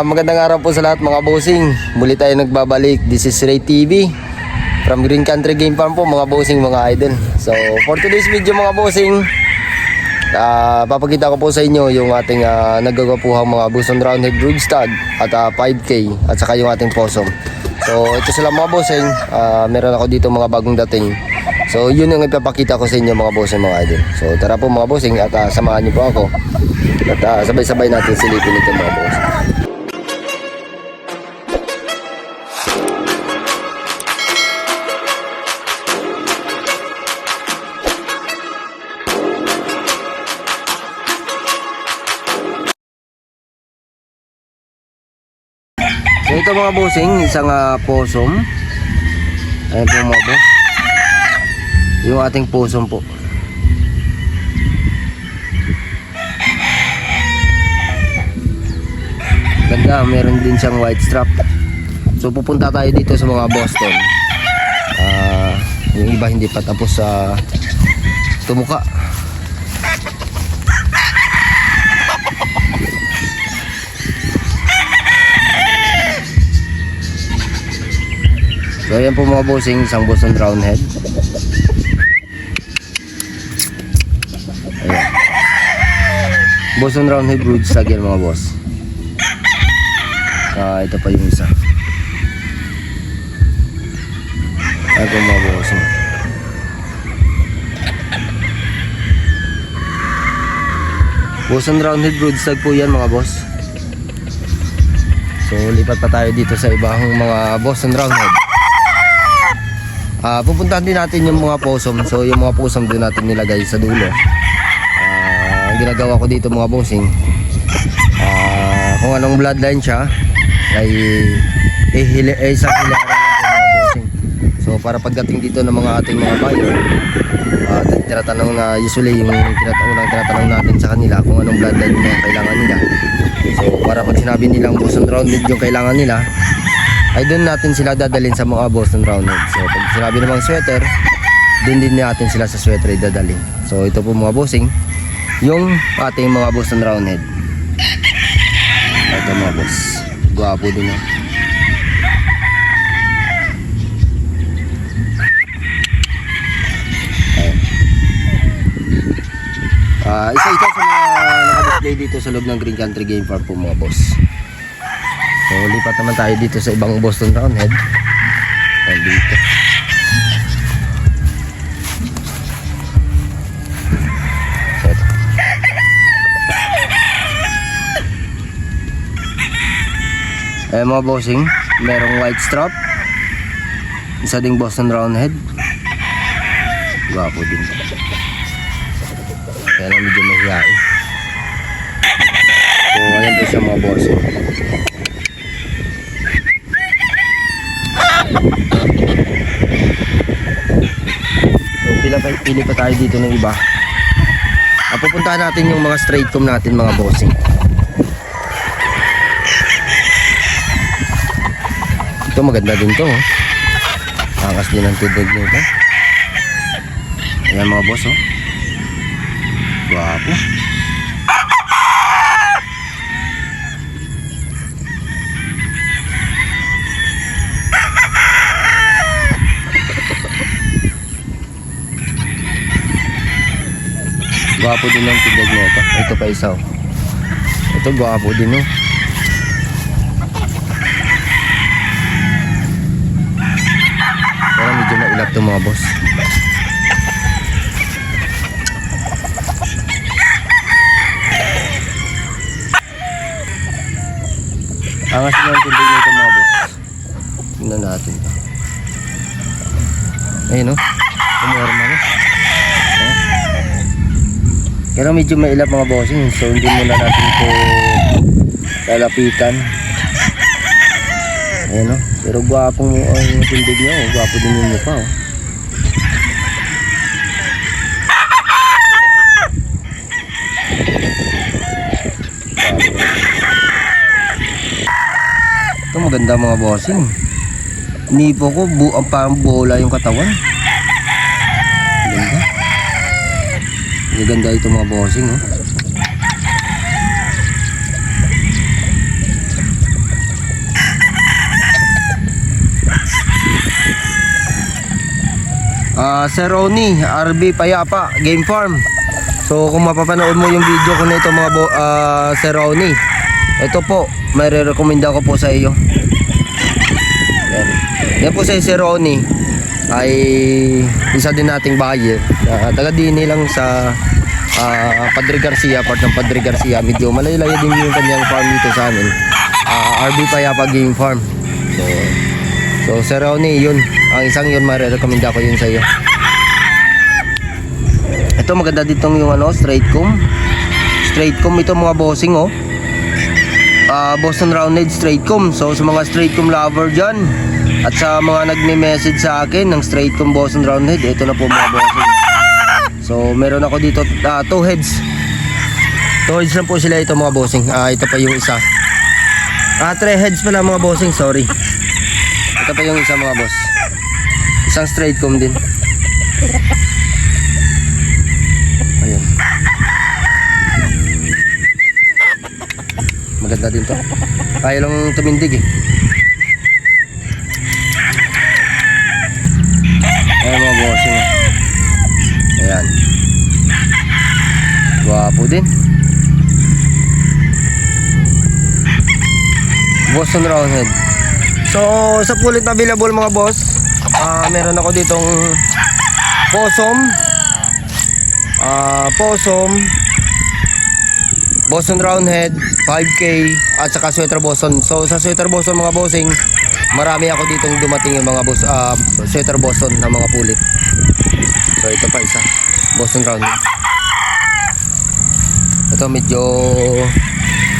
Magandang araw po sa lahat mga bossing. Muli tayo nagbabalik. This is Ray TV. From Green Country Game Farm po mga bossing, mga idol. So for today's video mga bossing, ah papakita ko po sa inyo yung ating uh, nagagapuhang mga Buson Roundhead Broodstag at ah, 5K at saka yung ating possum. So ito sila mga bossing. Ah, meron ako dito mga bagong dating. So yun yung ipapakita ko sa inyo mga bossing mga idol. So tara po mga bossing at ah, samahan niyo po ako. At ah, sabay-sabay natin silipin ito mga bossing. So ito mga bossing, isang uh, possum. Ayan po mga boss. Yung ating possum po. Ganda, meron din siyang white strap. So pupunta tayo dito sa mga Boston. Ah, yung iba hindi pa tapos sa tumuka. So ayan po mga bossing, isang Boston Roundhead. Ayan. Boston Roundhead Broodstag yan mga boss. Ah, ito pa yung isa. Ayan mga bossing. Boston Roundhead Broodstag po yan mga boss. So lipat pa tayo dito sa ibang mga Boston Roundhead. Ah, pupuntahan din natin yung mga possum. So yung mga possum doon natin nilagay sa dulo. Ah, ang ginagawa ko dito mga bossing. Ah, kung anong bloodline siya ay eh, hili, eh isang hilera mga bossing. So para pagdating dito ng mga ating mga buyer, ah, tinatanong na usually yung tinatanong, tinatanong natin sa kanila kung anong bloodline mga kailangan nila. So para pag sinabi nilang Boston Rounded yung kailangan nila, ay doon natin sila dadalhin sa mga Boston Rounded. So sinabi namang sweater, doon din natin sila sa sweater dadalhin. So ito po mga bossing, yung ating mga Boston Roundhead. Ito mga boss, gwapo din. Ayan. Ah, isa ito sa mga naka-display dito sa loob ng Green Country Game Farm po mga boss. So, lipat naman tayo dito sa ibang Boston Roundhead. Ayan dito. Ayan mga bossing, merong white strap. Isa ding Boston Roundhead. Gwapo din. Kaya lang medyo mahihain. So, ayan po siya mga bossing. So, pila pa, pili pa tayo dito ng iba. Ah, pupuntahan natin yung mga straight comb natin mga bossing. Ito maganda din to. Oh. Angas din ang tubig nito. Ayan mga boss oh. Gwapo. Gwapo din ang tubig nito. Ito pa isa oh. Ito gwapo din oh. Medyo mailap to mga boss. Angas na ang tubig nito mga boss. Tingnan natin to. Ayun no. Kumorma. Eh? Pero medyo mailap mga bossing. So hindi muna natin ito lalapitan. Ayun no. Pero gwapong ang tindig niya. Oh. Gwapo din yung mukha. Oh. Ito maganda mga bossing. Nipo ko, bu ang parang bola yung katawan. Ganda. Ganda ito mga bossing. Oh. Ah, Sir Ronnie, RB Payapa, Game Farm. So kung mapapanood mo yung video ko nito mga bo, ah, Sir Ronnie, ito po, may re-recommenda ko po sa iyo. Yan. Yan po si Sir Ronnie ay isa din nating buyer. Uh, taga dini lang sa ah, Padre Garcia, part ng Padre Garcia. Medyo malayo-layo din yung kanyang farm dito sa amin. Ah, RB Payapa Game Farm. So, so Sir Ronnie, yun. Ang isang yun, marirecommend ko yun sa iyo. Ito maganda ditong yung ano, straight comb. Straight comb ito mga bossing oh. Ah, Boston Roundhead straight comb. So sa mga straight comb lover dyan at sa mga nagme-message sa akin ng straight comb Boston Roundhead, ito na po mga bossing. So meron ako dito ah, two heads. Two heads lang po sila ito mga bossing. Ah, ito pa yung isa. Ah, three heads pala mga bossing, sorry. Ito pa yung isa mga boss. Isang straight comb din. Ayan. Maganda din to. Kaya lang tumindig eh. Ayan mga bossing. Ayan. Gwapo din. Boston Roundhead. So, sa pulit available mga boss, ah meron ako ditong possum, ah possum, Boston Roundhead, 5K, at saka Sweater Boston. So, sa Sweater Boston mga bossing, marami ako ditong dumating yung mga boss, ah Sweater Boston na mga pulit. So, ito pa isa, Boston Roundhead. Ito medyo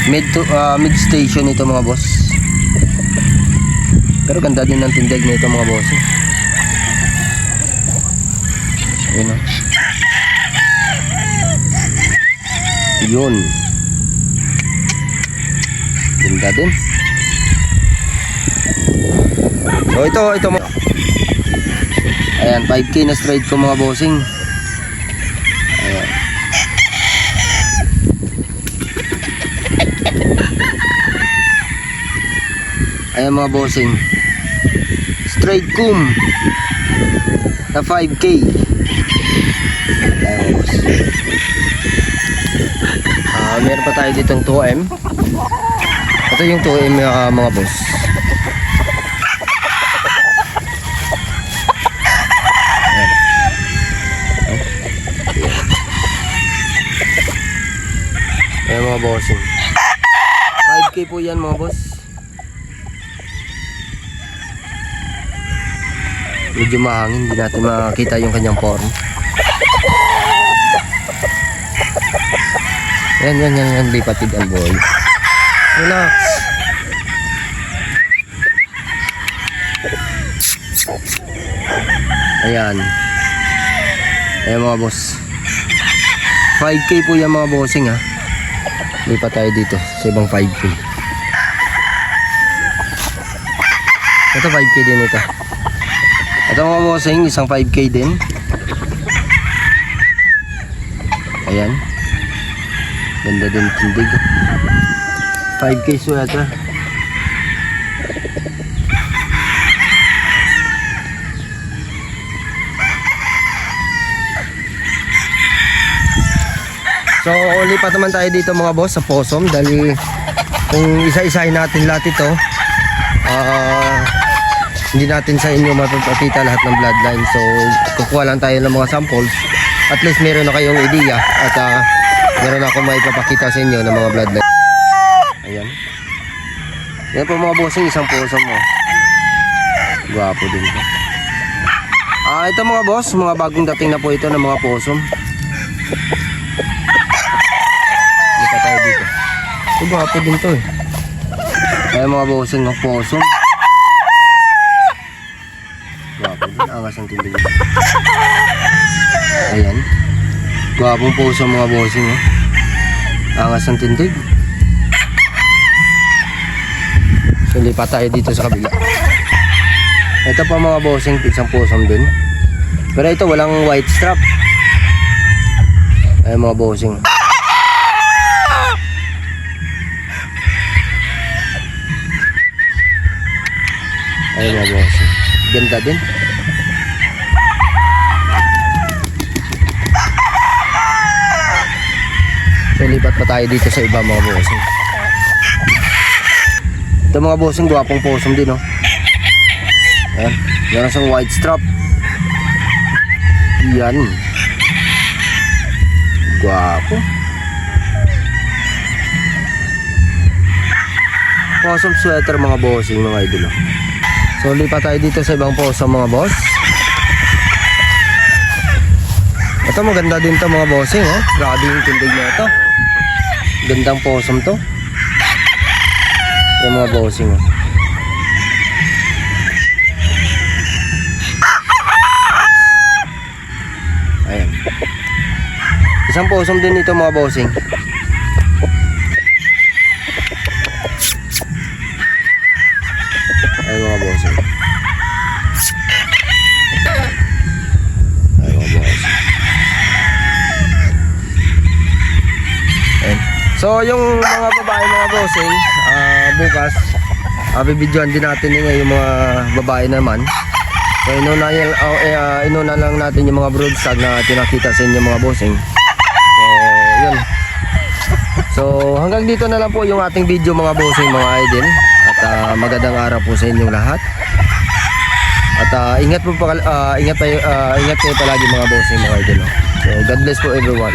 mid to, ah, mid station ito mga boss. Pero ganda din ng tindig nito mga boss. Ayun o. Yun. Ganda din. So ito, ito mo. Ayan, 5k na straight ko mga bossing. Ayan. Ayan mga bossing. Straight kum. Na 5k. Ayan mga boss. Ah, meron pa tayo ditong 2M. Ito yung 2M ah, mga boss. Ayan mga bossing. 5k po yan mga boss. Medyo mahangin, hindi natin makita yung kanyang form. Yan, yan, yan, yan, lipatid ang boy. Relax. Ayan. Ayan mga boss. 5k po yan mga bossing ha. Lipat tayo dito sa ibang 5k. Ito 5k din ito. Ito mga bossing, isang 5k din. Ayan. Ganda din tindig. 5k sweater. So, lipat naman tayo dito mga boss sa Posom dahil kung isa-isahin natin lahat ito, ah hindi natin sa inyo mapapakita lahat ng bloodline. So, kukuha lang tayo ng mga samples. At least meron na kayong idea at ah, meron ako may papakita sa inyo ng mga bloodline. Ayan. Yan po mga bossing, isang puso mo. Gwapo din po. Ah, ito mga boss, mga bagong dating na po ito ng mga posom. Dito tayo dito. Ito gwapo din to eh. Ayan mga bossing ng posom. Gwapo din, angas ang tindig. Ayan. Gwapong puso mga bossing oh. Angas ang tindig. So lipat tayo dito sa kabila. Ito pa mga bossing, isang pusong din. Pero ito walang white strap. Ay mga bossing. Ay mga bossing ganda din. So lipat pa tayo dito sa iba mga bossing. Ito mga bossing guwapong posong din oh. Eh, yan sa white strap. Yan. Guwapo posong sweater mga bossing mga idol oh. So lipat tayo dito sa ibang possum mga boss. Ito maganda din to mga bossing, oh. Grabe yung tindig na ito. Gandang possum to. Yung mga bossing, oh. Ayan. Isang possum din ito mga bossing. Ay mga bossing. Ay mga bossing. Ayan. Yung mga babae mga bossing, ah bukas, uh, bibidyoan din natin yung, yung mga babae naman. So inuna, yan- oh, eh, ah, inuna lang natin yung mga broodstag na tinakita sa inyo mga bossing. So yun. So hanggang dito na lang po yung ating video mga bossing mga idol. At ah, magandang araw po sa inyong lahat. At ah, ingat po pa, ah, ingat tayo, ah, ingat kayo palagi mga bossing mga idol. So God bless po everyone.